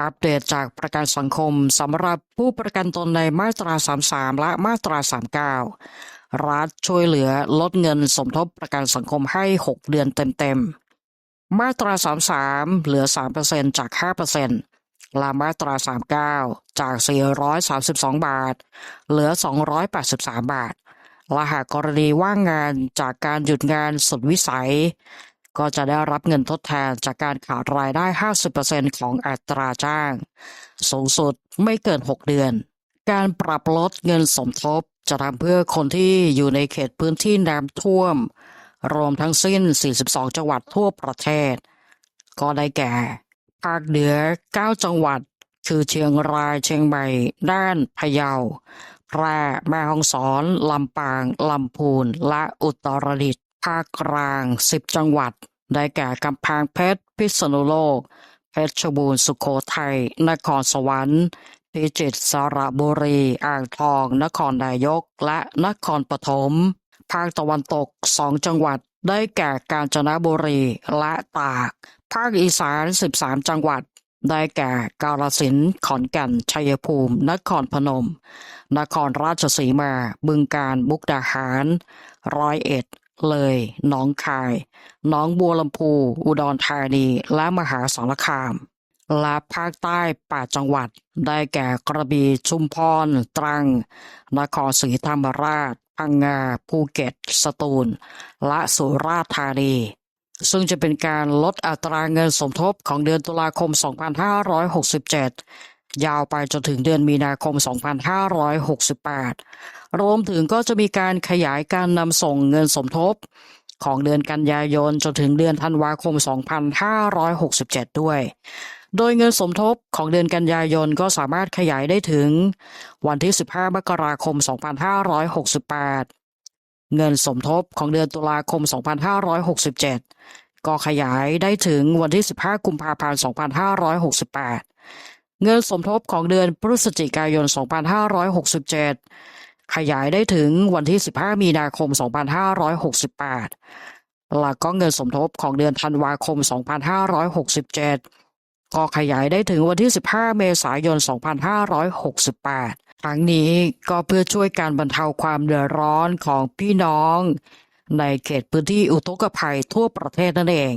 อัปเดตจากประกันสังคมสำหรับผู้ประกันตนในมาตรา 33 และมาตรา 39 รัฐช่วยเหลือลดเงินสมทบประกันสังคมให้ 6 เดือนเต็มๆ มาตรา 33 เหลือ 3%จาก 5%และมาตรา 39 จาก 432 บาท เหลือ 283 บาทและหากกรณีว่างงานจากการหยุดงานสุดวิสัย ก็จะได้รับเงินทดแทนจากการขาดรายได้ 50%ของอัตราจ้าง สูงสุดไม่เกิน 6 เดือน การปรับลดเงินสมทบจะทำเพื่อคนที่อยู่ในเขตพื้นที่น้ำท่วม รวมทั้งสิ้น 42 จังหวัดทั่วประเทศ ก็ได้แก่ ภาคเหนือ 9 จังหวัด คือเชียงรายเชียงใหม่น่านพะเยาแพร่แม่ฮ่องสอนลำปางลำพูนและอุตรดิตถ์ภาคกลาง 10 จังหวัด ได้แก่กำแพงเพชร พิษณุโลก เพชรบูรณ์สุโขทัย นครสวรรค์ พิจิตร สระบุรี อ่างทอง นครนายก และนครปฐม ภาคตะวันตก2จังหวัด ได้แก่กาญจนบุรี และตาก ภาคอีสาน 13 จังหวัดได้แก่กาฬสินขอนแก่น ชัยภูมิ นครพนม นครราชสีมา บึงกาฬมุกดาหาร ร้อยเอ็ด เลยหนองคายหนองบัวลำพู อุดรธานี และมหาสารคาม และภาคใต้8จังหวัด ได้แก่กระบี่ชุมพร ตรัง นครศรีธรรมราช พังงา ภูเก็ต สตูล และสุราษฎร์ธานี ซึ่งจะเป็นการลดอัตราเงินสมทบของเดือนตุลาคม 2567 ยาวไปจนถึงเดือนมีนาคม 2568 รวมถึงก็จะมีการขยายการนำส่งเงินสมทบ ของเดือนกันยายนจนถึงเดือนธันวาคม 2567 ด้วย โดยเงินสมทบของเดือนกันยายนก็สามารถขยายได้ถึง วันที่ 15 มกราคม 2568 เงินสมทบของเดือนตุลาคม 2567 ก็ขยายได้ถึงวันที่ 15 กุมภาพันธ์ 2568 เงินสมทบของเดือนพฤศจิกายน 2567 ขยายได้ถึงวันที่ 15 มีนาคม 2568แล้วก็เงินสมทบของเดือนธันวาคม 2567 ก็ขยายได้ถึงวันที่ 15 เมษายน 2568ทั้งนี้ก็เพื่อช่วยการบรรเทาความเดือดร้อนของพี่น้อง ในเขตพื้นที่อุทกภัยทั่วประเทศนั่นเอง